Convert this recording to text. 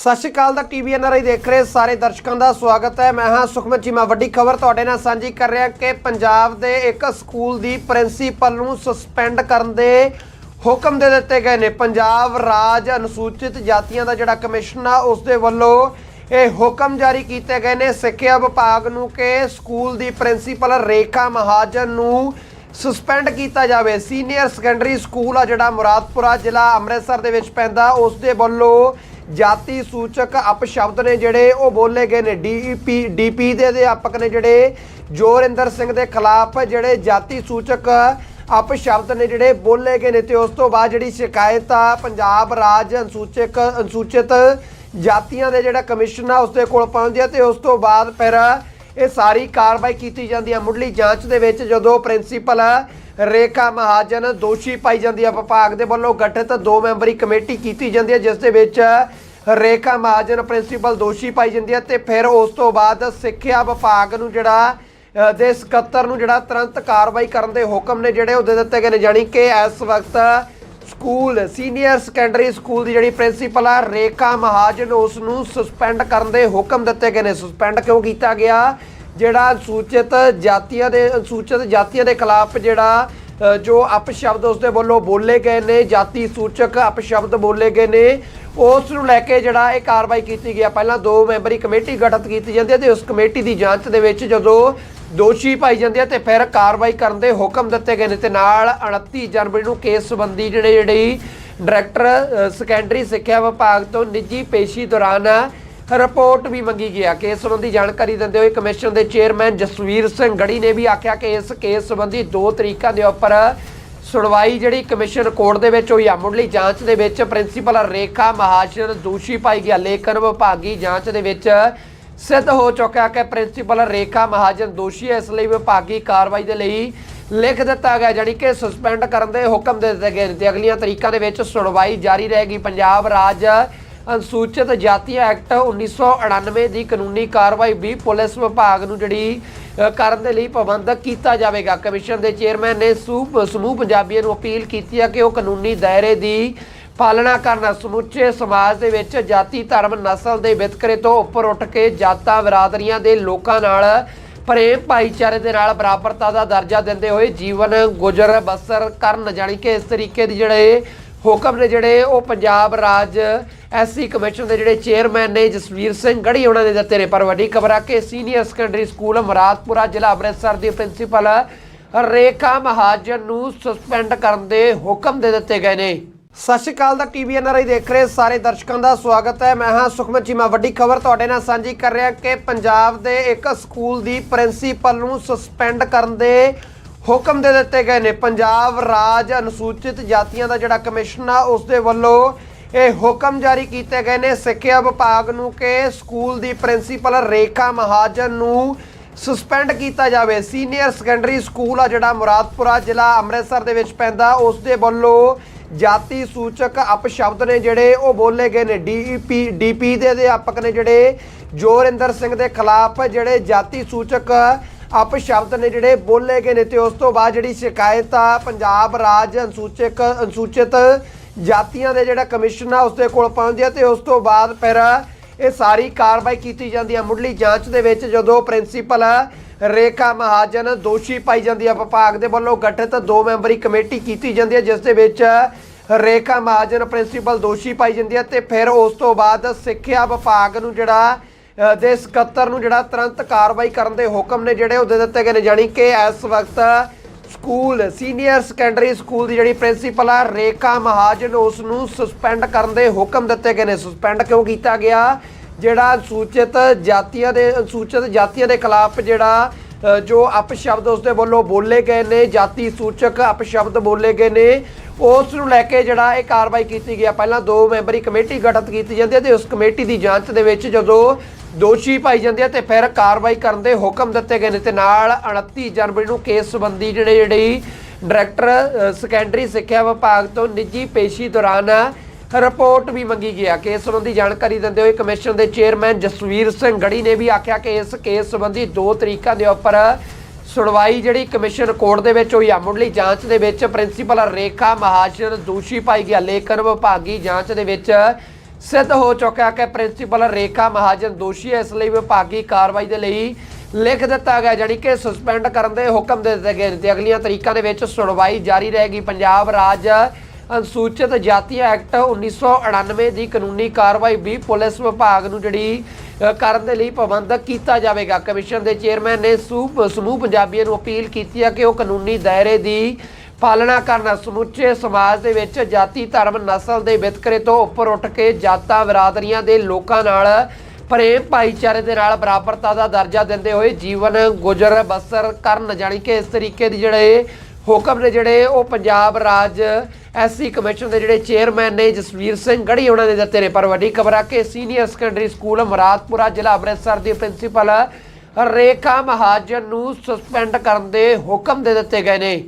ਸਤਿ ਸ਼੍ਰੀ ਅਕਾਲ ਦਾ TV NRI ਦੇਖ ਰਹੇ ਸਾਰੇ ਦਰਸ਼ਕਾਂ ਦਾ ਸਵਾਗਤ ਹੈ। ਮੈਂ ਹਾਂ ਸੁਖਮਨ ਚੀਮਾ ਵੱਡੀ ਖਬਰ ਤੁਹਾਡੇ ਨਾਲ ਸਾਂਝੀ ਕਰ ਰਿਹਾ ਕਿ ਪੰਜਾਬ ਦੇ ਇੱਕ ਸਕੂਲ ਦੀ ਪ੍ਰਿੰਸੀਪਲ ਨੂੰ ਸਸਪੈਂਡ ਕਰਨ ਦੇ ਹੁਕਮ ਦੇ ਦਿੱਤੇ ਗਏ ਨੇ। ਪੰਜਾਬ ਰਾਜ ਅਨੁਸੂਚਿਤ ਜਾਤੀਆਂ ਦਾ ਜਿਹੜਾ ਕਮਿਸ਼ਨ ਆ, ਉਸ ਦੇ ਵੱਲੋਂ ਇਹ ਹੁਕਮ ਜਾਰੀ ਕੀਤੇ ਗਏ ਨੇ। ਸਿੱਖਿਆ ਵਿਭਾਗ ਨੂੰ ਕਿ ਸਕੂਲ ਦੀ ਪ੍ਰਿੰਸੀਪਲ ਰੇਖਾ ਮਹਾਜਨ ਨੂੰ ਸਸਪੈਂਡ ਕੀਤਾ ਜਾਵੇ। ਸੀਨੀਅਰ ਸੈਕੰਡਰੀ ਸਕੂਲ ਆ ਜਿਹੜਾ ਮੁਰਾਦਪੁਰਾ ਜ਼ਿਲ੍ਹਾ ਅੰਮ੍ਰਿਤਸਰ ਦੇ ਵਿੱਚ ਪੈਂਦਾ, ਉਸ ਦੇ ਵੱਲੋਂ ਜਾਤੀ ਸੂਚਕ ਅਪਸ਼ਬਦ ਨੇ ਜਿਹੜੇ ਉਹ ਬੋਲੇ ਗਏ ਨੇ। ਡੀਪੀ ਡੀਪੀ ਦੇ ਅਧਿਆਪਕ ਨੇ ਜਿਹੜੇ ਜੋਰਿੰਦਰ ਸਿੰਘ ਦੇ ਖਿਲਾਫ ਜਿਹੜੇ ਜਾਤੀ ਸੂਚਕ ਅਪਸ਼ਬਦ ਨੇ ਜਿਹੜੇ ਬੋਲੇ ਗਏ ਨੇ ਤੇ ਉਸ ਤੋਂ ਬਾਅਦ ਜਿਹੜੀ ਸ਼ਿਕਾਇਤ ਆ, ਪੰਜਾਬ ਰਾਜ ਅਨੁਸੂਚਿਤ ਅਨੁਸੂਚਿਤ ਜਾਤੀਆਂ ਦੇ ਜਿਹੜਾ ਕਮਿਸ਼ਨ ਆ, ਉਸਦੇ ਕੋਲ ਪਹੁੰਚਦੀ ਆ ਤੇ ਉਸ ਤੋਂ ਬਾਅਦ ਫਿਰ ਇਹ ਸਾਰੀ ਕਾਰਵਾਈ ਕੀਤੀ ਜਾਂਦੀ ਹੈ ਮੁੱਢਲੀ ਜਾਂਚ ਦੇ ਵਿੱਚ ਜਦੋਂ ਪ੍ਰਿੰਸੀਪਲ ਰੇਖਾ ਮਹਾਜਨ ਦੋਸ਼ੀ ਪਾਈ ਜਾਂਦੀ ਹੈ ਵਿਭਾਗ ਦੇ ਵੱਲੋਂ ਗਠਿਤ ਦੋ ਮੈਂਬਰੀ ਕਮੇਟੀ ਕੀਤੀ ਜਾਂਦੀ ਹੈ ਜਿਸ ਦੇ ਵਿੱਚ ਰੇਖਾ ਮਹਾਜਨ ਪ੍ਰਿੰਸੀਪਲ ਦੋਸ਼ੀ ਪਾਈ ਜਾਂਦੀ ਹੈ ਤੇ ਫਿਰ ਉਸ ਤੋਂ ਬਾਅਦ ਸਿੱਖਿਆ ਵਿਭਾਗ ਨੂੰ ਜਿਹੜਾ ਦੇ ਸਕੱਤਰ ਨੂੰ ਜਿਹੜਾ ਤੁਰੰਤ ਕਾਰਵਾਈ ਕਰਨ ਦੇ ਹੁਕਮ ਨੇ ਜਿਹੜੇ ਉਹ ਦੇ ਦਿੱਤੇ ਗਏ ਨੇ, ਜਾਣੀ ਕਿ ਇਸ ਵਕਤ ਸਕੂਲ, ਸੀਨੀਅਰ ਸੈਕੰਡਰੀ ਸਕੂਲ ਦੀ ਜਿਹੜੀ ਪ੍ਰਿੰਸੀਪਲ ਆ, ਰੇਖਾ ਮਹਾਜਨ ਉਸ ਨੂੰ ਸਸਪੈਂਡ ਕਰਨ ਦੇ ਹੁਕਮ ਦਿੱਤੇ ਗਏ ਨੇ। ਸਸਪੈਂਡ ਕਿਉਂ ਕੀਤਾ ਗਿਆ? ਜਿਹੜਾ ਅਨੁਸੂਚਿਤ ਜਾਤੀਆਂ ਦੇ ਅਨੁਸੂਚਿਤ ਜਾਤੀਆਂ ਦੇ ਖਿਲਾਫ ਜਿਹੜਾ ਜੋ ਅਪਸ਼ਬਦ ਉਸ ਦੇ ਵੱਲੋਂ ਬੋਲੇ ਗਏ ਨੇ, ਜਾਤੀ ਸੂਚਕ ਅਪਸ਼ਬਦ ਬੋਲੇ ਗਏ ਨੇ, ਉਸ ਨੂੰ ਲੈ ਕੇ ਜਿਹੜਾ ਇਹ ਕਾਰਵਾਈ ਕੀਤੀ ਗਿਆ ਪਹਿਲਾਂ ਦੋ ਮੈਂਬਰੀ ਕਮੇਟੀ ਗਠਿਤ ਕੀਤੀ ਜਾਂਦੀ ਹੈ ਤੇ ਉਸ ਕਮੇਟੀ ਦੀ ਜਾਂਚ ਦੇ ਵਿੱਚ ਜਦੋਂ ਦੋਸ਼ੀ ਪਾਈ ਜਾਂਦੇ ਆ ਤੇ ਫਿਰ ਕਾਰਵਾਈ ਕਰਨ ਦੇ ਹੁਕਮ ਦਿੱਤੇ ਗਏ ਨੇ ਤੇ ਨਾਲ 29 ਜਨਵਰੀ ਨੂੰ ਕੇਸ ਸੰਬੰਧੀ ਜਿਹੜੇ, ਜਿਹੜੀ ਡਾਇਰੈਕਟਰ ਸੈਕੰਡਰੀ ਸਿੱਖਿਆ ਵਿਭਾਗ ਤੋਂ ਨਿੱਜੀ ਪੇਸ਼ੀ ਦੌਰਾਨ ਰਿਪੋਰਟ ਵੀ ਮੰਗੀ ਗਿਆ ਕੇਸ ਸੰਬੰਧੀ ਜਾਣਕਾਰੀ ਦਿੰਦੇ ਹੋਏ ਕਮਿਸ਼ਨ ਦੇ ਚੇਅਰਮੈਨ ਜਸਵੀਰ ਸਿੰਘ ਗੜੀ ਨੇ ਵੀ ਆਖਿਆ ਕਿ ਇਸ ਕੇਸ ਸੰਬੰਧੀ ਦੋ ਤਰੀਕਾਂ ਦੇ ਉੱਪਰ ਸੁਣਵਾਈ ਜਿਹੜੀ ਕਮਿਸ਼ਨ ਕੋਰਟ ਦੇ ਵਿੱਚ ਹੋਈ ਆ। ਮੁੱਢਲੀ ਜਾਂਚ ਦੇ ਵਿੱਚ ਪ੍ਰਿੰਸੀਪਲ ਰੇਖਾ ਮਹਾਜਨ ਦੋਸ਼ੀ ਪਾਈ ਗਿਆ ਲੇਕਿਨ ਵਿਭਾਗੀ ਜਾਂਚ ਦੇ ਵਿੱਚ ਸਿੱਧ ਹੋ ਚੁੱਕਿਆ ਕਿ ਪ੍ਰਿੰਸੀਪਲ ਰੇਖਾ ਮਹਾਜਨ ਦੋਸ਼ੀ ਹੈ ਇਸ ਲਈ ਵਿਭਾਗੀ ਕਾਰਵਾਈ ਦੇ ਲਈ ਲਿਖ ਦਿੱਤਾ ਗਿਆ, ਜਾਣੀ ਕਿ ਸਸਪੈਂਡ ਕਰਨ ਦੇ ਹੁਕਮ ਦੇ ਦਿੱਤੇ ਗਏ ਨੇ ਤੇ ਅਗਲੀਆਂ ਤਰੀਕਾਂ ਦੇ ਵਿੱਚ ਸੁਣਵਾਈ ਜਾਰੀ ਰਹੇਗੀ। ਪੰਜਾਬ ਰਾਜ ਅਨੁਸੂਚਿਤ ਜਾਤੀਆਂ ਐਕਟ 1999 ਦੀ ਕਾਨੂੰਨੀ ਕਾਰਵਾਈ ਵੀ ਪੁਲਿਸ ਵਿਭਾਗ ਨੂੰ ਜਿਹੜੀ ਕਰਨ ਦੇ ਲਈ ਪਾਬੰਦ ਕੀਤਾ ਜਾਵੇਗਾ। ਕਮਿਸ਼ਨ ਦੇ ਚੇਅਰਮੈਨ ਨੇ ਸੂਪ ਸਮੂਹ ਪੰਜਾਬੀਆਂ ਨੂੰ ਅਪੀਲ ਕੀਤੀ ਹੈ ਕਿ ਉਹ ਕਾਨੂੰਨੀ ਦਾਇਰੇ ਦੀ ਪਾਲਣਾ ਕਰਨਾ। ਸਮੁੱਚੇ ਸਮਾਜ ਦੇ ਵਿੱਚ ਜਾਤੀ, ਧਰਮ, ਨਸਲ ਦੇ ਵਿਤਕਰੇ ਤੋਂ ਉੱਪਰ ਉੱਠ ਕੇ ਜਾਤਾਂ, ਬਰਾਦਰੀਆਂ ਦੇ ਲੋਕਾਂ ਨਾਲ ਪ੍ਰੇਮ ਭਾਈਚਾਰੇ ਦੇ ਨਾਲ ਬਰਾਬਰਤਾ ਦਾ ਦਰਜਾ ਦਿੰਦੇ ਹੋਏ ਜੀਵਨ ਗੁਜ਼ਰ ਬਸਰ ਕਰਨ। ਜਾਣੀ ਕਿ ਇਸ ਤਰੀਕੇ ਦੀ ਜਿਹੜੇ ਹੁਕਮ ਨੇ ਜਿਹੜੇ ਉਹ ਪੰਜਾਬ ਰਾਜ ਐਸਸੀ ਕਮਿਸ਼ਨ ਦੇ ਜਿਹੜੇ ਚੇਅਰਮੈਨ ਨੇ ਜਸਵੀਰ ਸਿੰਘ ਗੜੀ ਉਹਨਾਂ ਨੇ ਦਿੱਤੇ ਨੇ ਪਰ ਵੱਡੀ ਖਬਰ ਆ ਕਿ ਸੀਨੀਅਰ ਸੈਕੰਡਰੀ ਸਕੂਲ ਮਰਾਦਪੁਰਾ ਜ਼ਿਲ੍ਹਾ ਅੰਮ੍ਰਿਤਸਰ ਦੀ ਪ੍ਰਿੰਸੀਪਲ ਰੇਖਾ ਮਹਾਜਨ ਨੂੰ ਸਸਪੈਂਡ ਕਰਨ ਦੇ ਹੁਕਮ ਦੇ ਦਿੱਤੇ ਗਏ ਨੇ। ਸਤਿ ਸ਼੍ਰੀ ਅਕਾਲ ਦਾ ਟੀਵੀ ਐਨਆਰਆਈ ਦੇਖ ਰਹੇ ਸਾਰੇ ਦਰਸ਼ਕਾਂ ਦਾ ਸਵਾਗਤ ਹੈ। ਮੈਂ ਹਾਂ ਸੁਖਮਨ ਚੀਮਾ ਵੱਡੀ ਖਬਰ ਤੁਹਾਡੇ ਨਾਲ ਸਾਂਝੀ ਕਰ ਰਿਹਾ ਕਿ ਪੰਜਾਬ ਦੇ ਇੱਕ ਸਕੂਲ ਦੀ ਪ੍ਰਿੰਸੀਪਲ ਨੂੰ ਸਸਪੈਂਡ ਕਰਨ ਦੇ ਹੁਕਮ ਦੇ ਦਿੱਤੇ ਗਏ ਨੇ। ਪੰਜਾਬ ਰਾਜ ਅਨੁਸੂਚਿਤ ਜਾਤੀਆਂ ਦਾ ਜਿਹੜਾ ਕਮਿਸ਼ਨ ਆ, ਉਸ ਦੇ ਵੱਲੋਂ ਇਹ ਹੁਕਮ ਜਾਰੀ ਕੀਤੇ ਗਏ ਨੇ। ਸਿੱਖਿਆ ਵਿਭਾਗ ਨੂੰ ਕਿ ਸਕੂਲ ਦੀ ਪ੍ਰਿੰਸੀਪਲ ਰੇਖਾ ਮਹਾਜਨ ਨੂੰ ਸਸਪੈਂਡ ਕੀਤਾ ਜਾਵੇ। ਸੀਨੀਅਰ ਸੈਕੰਡਰੀ ਸਕੂਲ ਆ ਜਿਹੜਾ ਮੁਰਾਦਪੁਰਾ ਜ਼ਿਲ੍ਹਾ ਅੰਮ੍ਰਿਤਸਰ ਦੇ ਵਿੱਚ ਪੈਂਦਾ, ਉਸ ਦੇ ਵੱਲੋਂ ਜਾਤੀ ਸੂਚਕ ਅਪਸ਼ਬਦ ਨੇ ਜਿਹੜੇ, ਉਹ ਬੋਲੇ ਗਏ ਨੇ। ਡੀਪੀ ਡੀਪੀ ਦੇ ਅਧਿਆਪਕ ਨੇ ਜਿਹੜੇ, ਜੋਰਿੰਦਰ ਸਿੰਘ ਦੇ ਖਿਲਾਫ ਜਿਹੜੇ ਜਾਤੀ ਸੂਚਕ ਅਪਸ਼ਬਦ ਨੇ ਜਿਹੜੇ ਬੋਲੇ ਗਏ ਨੇ ਤੇ ਉਸ ਤੋਂ ਬਾਅਦ ਜਿਹੜੀ ਸ਼ਿਕਾਇਤ ਆ, ਪੰਜਾਬ ਰਾਜ ਅਨੁਸੂਚਿਤ ਅਨੁਸੂਚਿਤ ਜਾਤੀਆਂ ਦੇ ਜਿਹੜਾ ਕਮਿਸ਼ਨ ਆ ਉਸ ਦੇ ਕੋਲ ਪਹੁੰਚਦੀ ਹੈ ਤੇ ਉਸ ਤੋਂ ਬਾਅਦ ਫਿਰ ਇਹ ਸਾਰੀ ਕਾਰਵਾਈ ਕੀਤੀ ਜਾਂਦੀ ਹੈ ਮੁੱਢਲੀ ਜਾਂਚ ਦੇ ਵਿੱਚ ਜਦੋਂ ਪ੍ਰਿੰਸੀਪਲ ਰੇਖਾ ਮਹਾਜਨ ਦੋਸ਼ੀ ਪਾਈ ਜਾਂਦੀ ਹੈ ਵਿਭਾਗ ਦੇ ਵੱਲੋਂ ਗਠਿਤ ਦੋ ਮੈਂਬਰੀ ਕਮੇਟੀ ਕੀਤੀ ਜਾਂਦੀ ਹੈ ਜਿਸ ਦੇ ਵਿੱਚ ਰੇਖਾ ਮਹਾਜਨ, ਪ੍ਰਿੰਸੀਪਲ ਦੋਸ਼ੀ ਪਾਈ ਜਾਂਦੀ ਹੈ ਤੇ ਫਿਰ ਉਸ ਤੋਂ ਬਾਅਦ ਸਿੱਖਿਆ ਵਿਭਾਗ ਨੂੰ ਜਿਹੜਾ ਦੇ ਸਕੱਤਰ ਨੂੰ ਜਿਹੜਾ ਤੁਰੰਤ ਕਾਰਵਾਈ ਕਰਨ ਦੇ ਹੁਕਮ ਨੇ ਜਿਹੜੇ ਉਹ ਦੇ ਦਿੱਤੇ ਗਏ ਨੇ, ਜਾਣੀ ਕਿ ਇਸ ਵਕਤ ਸਕੂਲ, ਸੀਨੀਅਰ ਸੈਕੰਡਰੀ ਸਕੂਲ ਦੀ ਜਿਹੜੀ ਪ੍ਰਿੰਸੀਪਲ ਆ, ਰੇਖਾ ਮਹਾਜਨ, ਉਸ ਨੂੰ ਸਸਪੈਂਡ ਕਰਨ ਦੇ ਹੁਕਮ ਦਿੱਤੇ ਗਏ ਨੇ। ਸਸਪੈਂਡ ਕਿਉਂ ਕੀਤਾ ਗਿਆ? ਜਿਹੜਾ ਸੂਚਿਤ ਜਾਤੀਆਂ ਦੇ ਅਨੁਸੂਚਿਤ ਜਾਤੀਆਂ ਦੇ ਖਿਲਾਫ ਜਿਹੜਾ ਜੋ ਅਪਸ਼ਬਦ ਉਸ ਦੇ ਵੱਲੋਂ ਬੋਲੇ ਗਏ ਨੇ, ਜਾਤੀ ਸੂਚਕ ਅਪਸ਼ਬਦ ਬੋਲੇ ਗਏ ਨੇ, ਉਸ ਨੂੰ ਲੈ ਕੇ ਜਿਹੜਾ ਇਹ ਕਾਰਵਾਈ ਕੀਤੀ ਗਈ ਪਹਿਲਾਂ ਦੋ ਮੈਂਬਰੀ ਕਮੇਟੀ ਗਠਿਤ ਕੀਤੀ ਜਾਂਦੀ ਹੈ ਤੇ ਉਸ ਕਮੇਟੀ ਦੀ ਜਾਂਚ ਦੇ ਵਿੱਚ ਜਦੋਂ ਦੋਸ਼ੀ ਪਾਈ ਜਾਂਦੇ ਆ ਤੇ ਫਿਰ ਕਾਰਵਾਈ ਕਰਨ ਦੇ ਹੁਕਮ ਦਿੱਤੇ ਗਏ ਨੇ ਤੇ ਨਾਲ 29 ਜਨਵਰੀ ਨੂੰ ਕੇਸ ਸੰਬੰਧੀ ਜਿਹੜੇ ਜਿਹੜੀ ਡਾਇਰੈਕਟਰ ਸੈਕੰਡਰੀ ਸਿੱਖਿਆ ਵਿਭਾਗ ਤੋਂ ਨਿੱਜੀ ਪੇਸ਼ੀ ਦੌਰਾਨ ਰਿਪੋਰਟ ਵੀ ਮੰਗੀ ਗਿਆ ਕੇਸ ਸੰਬੰਧੀ ਜਾਣਕਾਰੀ ਦਿੰਦੇ ਹੋਏ ਕਮਿਸ਼ਨ ਦੇ ਚੇਅਰਮੈਨ ਜਸਵੀਰ ਸਿੰਘ ਗੜੀ ਨੇ ਵੀ ਆਖਿਆ ਕਿ ਇਸ ਕੇਸ ਸੰਬੰਧੀ ਦੋ ਤਰੀਕਾਂ ਦੇ ਉੱਪਰ ਸੁਣਵਾਈ ਜਿਹੜੀ ਕਮਿਸ਼ਨ ਕੋਰਟ ਦੇ ਵਿੱਚ ਹੋਈ ਆ। ਮੁੱਢਲੀ ਜਾਂਚ ਦੇ ਵਿੱਚ ਪ੍ਰਿੰਸੀਪਲ ਰੇਖਾ ਮਹਾਜਨ ਦੋਸ਼ੀ ਪਾਈ ਗਿਆ ਲੇਕਿਨ ਵਿਭਾਗੀ ਜਾਂਚ ਦੇ ਵਿੱਚ ਸਿੱਧ ਹੋ ਚੁੱਕਾ ਕਿ ਪ੍ਰਿੰਸੀਪਲ ਰੇਖਾ ਮਹਾਜਨ ਦੋਸ਼ੀ ਹੈ। ਇਸ ਲਈ ਵਿਭਾਗੀ ਕਾਰਵਾਈ ਦੇ ਲਈ ਲਿਖ ਦਿੱਤਾ ਗਿਆ, ਜਾਣੀ ਕਿ ਸਸਪੈਂਡ ਕਰਨ ਦੇ ਹੁਕਮ ਦੇ ਦਿੱਤੇ ਗਏ ਨੇ ਤੇ ਅਗਲੀਆਂ ਤਰੀਕਾਂ ਦੇ ਵਿੱਚ ਸੁਣਵਾਈ ਜਾਰੀ ਰਹੇਗੀ। ਪੰਜਾਬ ਰਾਜ ਅਨੁਸੂਚਿਤ ਜਾਤੀ ਐਕਟ 1999 ਦੀ ਕਾਨੂੰਨੀ ਕਾਰਵਾਈ ਵੀ ਪੁਲਿਸ ਵਿਭਾਗ ਨੂੰ ਜਿਹੜੀ ਕਰਨ ਦੇ ਲਈ ਪਾਬੰਦ ਕੀਤਾ ਜਾਵੇਗਾ। ਕਮਿਸ਼ਨ ਦੇ ਚੇਅਰਮੈਨ ਨੇ ਸੂਪ ਸਮੂਹ ਪੰਜਾਬੀਆਂ ਨੂੰ ਅਪੀਲ ਕੀਤੀ ਹੈ ਕਿ ਉਹ ਕਾਨੂੰਨੀ ਦਾਇਰੇ ਦੀ ਪਾਲਣਾ ਕਰਨ, ਸਮੁੱਚੇ ਸਮਾਜ ਦੇ ਵਿੱਚ ਜਾਤੀ, ਧਰਮ, ਨਸਲ ਦੇ ਵਿਤਕਰੇ ਤੋਂ ਉੱਪਰ ਉੱਠ ਕੇ ਜਾਤਾਂ ਬਰਾਦਰੀਆਂ ਦੇ ਲੋਕਾਂ ਨਾਲ ਪ੍ਰੇਮ ਭਾਈਚਾਰੇ ਦੇ ਨਾਲ ਬਰਾਬਰਤਾ ਦਾ ਦਰਜਾ ਦਿੰਦੇ ਹੋਏ ਜੀਵਨ ਗੁਜ਼ਰ ਬਸਰ ਕਰਨ, ਜਾਣੀ ਕਿ ਇਸ ਤਰੀਕੇ ਦੀ ਜਿਹੜੇ ਹੁਕਮ ਨੇ ਜਿਹੜੇ ਉਹ ਪੰਜਾਬ ਰਾਜ ਐਸਸੀ ਕਮਿਸ਼ਨ ਦੇ ਜਿਹੜੇ ਚੇਅਰਮੈਨ ਨੇ ਜਸਵੀਰ ਸਿੰਘ ਗੜੀ, ਉਹਨਾਂ ਨੇ ਦਿੱਤੇ ਨੇ। ਪਰ ਵੱਡੀ ਖਬਰ ਆ ਕਿ ਸੀਨੀਅਰ ਸੈਕੰਡਰੀ ਸਕੂਲ ਮਰਾਦਪੁਰਾ ਜ਼ਿਲ੍ਹਾ ਅੰਮ੍ਰਿਤਸਰ ਦੀ ਪ੍ਰਿੰਸੀਪਲ ਰੇਖਾ ਮਹਾਜਨ ਨੂੰ ਸਸਪੈਂਡ ਕਰਨ ਦੇ ਹੁਕਮ ਦੇ ਦਿੱਤੇ ਗਏ ਨੇ।